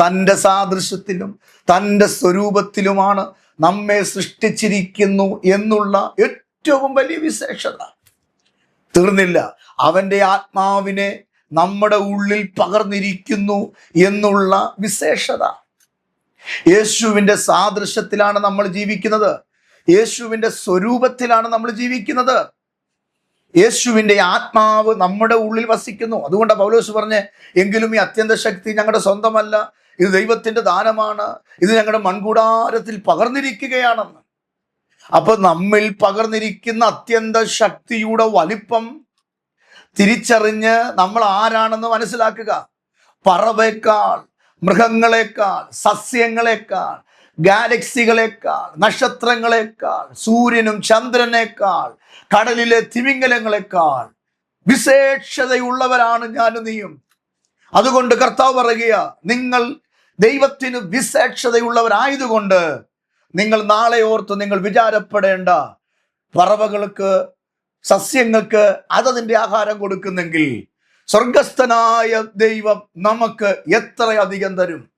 തന്റെ സാദൃശ്യത്തിലും തന്റെ സ്വരൂപത്തിലുമാണ് നമ്മെ സൃഷ്ടിച്ചിരിക്കുന്നു എന്നുള്ള ഏറ്റവും വലിയ വിശേഷത. തീർന്നില്ല. അവന്റെ ആത്മാവിനെ നമ്മുടെ ഉള്ളിൽ പകർന്നിരിക്കുന്നു എന്നുള്ള വിശേഷത. യേശുവിന്റെ സാദൃശ്യത്തിലാണ് നമ്മൾ ജീവിക്കുന്നത്. യേശുവിന്റെ സ്വരൂപത്തിലാണ് നമ്മൾ ജീവിക്കുന്നത്. യേശുവിന്റെ ആത്മാവ് നമ്മുടെ ഉള്ളിൽ വസിക്കുന്നു. അതുകൊണ്ടാണ് പൗലോസ് പറഞ്ഞ് എങ്കിലും ഈ അത്യന്ത ശക്തി ഞങ്ങളുടെ സ്വന്തമല്ല. ഇത് ദൈവത്തിന്റെ ദാനമാണ്. ഇത് ഞങ്ങളുടെ മൺകൂടാരത്തിൽ പകർന്നിരിക്കുകയാണെന്ന്. അപ്പൊ നമ്മിൽ പകർന്നിരിക്കുന്ന അത്യന്ത ശക്തിയുടെ വലിപ്പം തിരിച്ചറിഞ്ഞ് നമ്മൾ ആരാണെന്ന് മനസ്സിലാക്കുക. പറവേക്കാൾ മൃഗങ്ങളെക്കാൾ സസ്യങ്ങളെക്കാൾ ഗാലക്സികളെക്കാൾ നക്ഷത്രങ്ങളെക്കാൾ സൂര്യനും ചന്ദ്രനേക്കാൾ കടലിലെ തിമിംഗലങ്ങളെക്കാൾ വിശേഷതയുള്ളവരാണ് ഞാനും നീയും. അതുകൊണ്ട് കർത്താവ് പറയുക നിങ്ങൾ ദൈവത്തിന് വിശേഷതയുള്ളവരായതുകൊണ്ട് നിങ്ങൾ നാളെ ഓർത്ത് നിങ്ങൾ വിചാരപ്പെടേണ്ട പറവകൾക്ക് സസ്യങ്ങൾക്ക് അതതിന്റെ ആഹാരം കൊടുക്കുന്നെങ്കിൽ സ്വർഗസ്ഥനായ ദൈവം നമുക്ക് എത്രയധികം തരും?